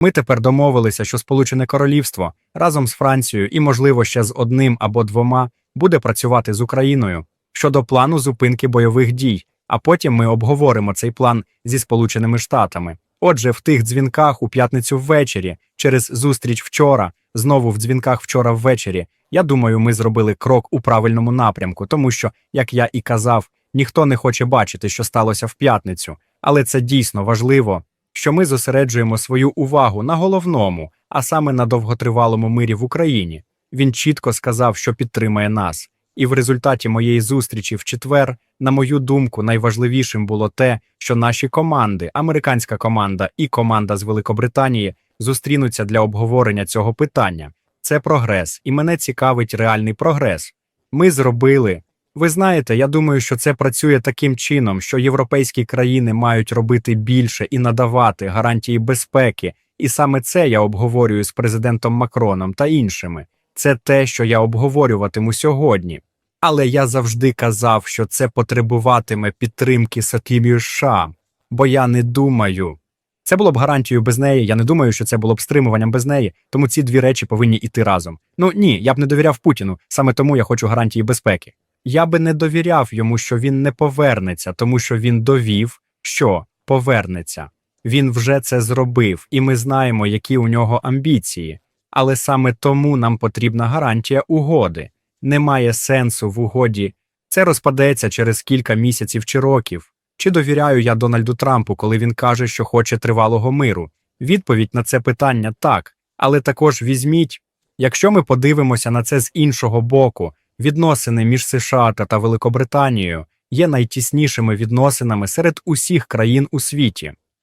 Ми тепер домовилися, що Сполучене Королівство разом з Францією і, можливо, ще з одним або двома буде працювати з Україною щодо плану зупинки бойових дій, а потім ми обговоримо цей план зі Сполученими Штатами. Отже, в тих дзвінках у п'ятницю ввечері, через зустріч вчора, знову в дзвінках вчора ввечері, я думаю, ми зробили крок у правильному напрямку, тому що, як я і казав, ніхто не хоче бачити, що сталося в п'ятницю, але це дійсно важливо, що ми зосереджуємо свою увагу на головному, а саме на довготривалому мирі в Україні. Він чітко сказав, що підтримає нас. І в результаті моєї зустрічі в четвер, на мою думку, найважливішим було те, що наші команди, американська команда і команда з Великобританії, зустрінуться для обговорення цього питання. Це прогрес, і мене цікавить реальний прогрес. Ми зробили. Ви знаєте, я думаю, що це працює таким чином, що європейські країни мають робити більше і надавати гарантії безпеки, і саме це я обговорюю з президентом Макроном та іншими. Це те, що я обговорюватиму сьогодні. Але я завжди казав, що це потребуватиме підтримки Сатімію США, бо я не думаю. Це було б гарантією без неї. Я не думаю, що це було б стримуванням без неї, тому ці дві речі повинні йти разом. Ну ні, я б не довіряв Путіну, саме тому я хочу гарантії безпеки. Я би не довіряв йому, що він не повернеться, тому що він довів, що повернеться. Він вже це зробив, і ми знаємо, які у нього амбіції. Але саме тому нам потрібна гарантія угоди. Немає сенсу в угоді. Це розпадеться через кілька місяців чи років. Чи довіряю я Дональду Трампу, коли він каже, що хоче тривалого миру? Відповідь на це питання так. Але також візьміть, якщо ми подивимося на це з іншого боку, відносини між США та Великобританією є найтіснішими відносинами серед усіх країн у світі.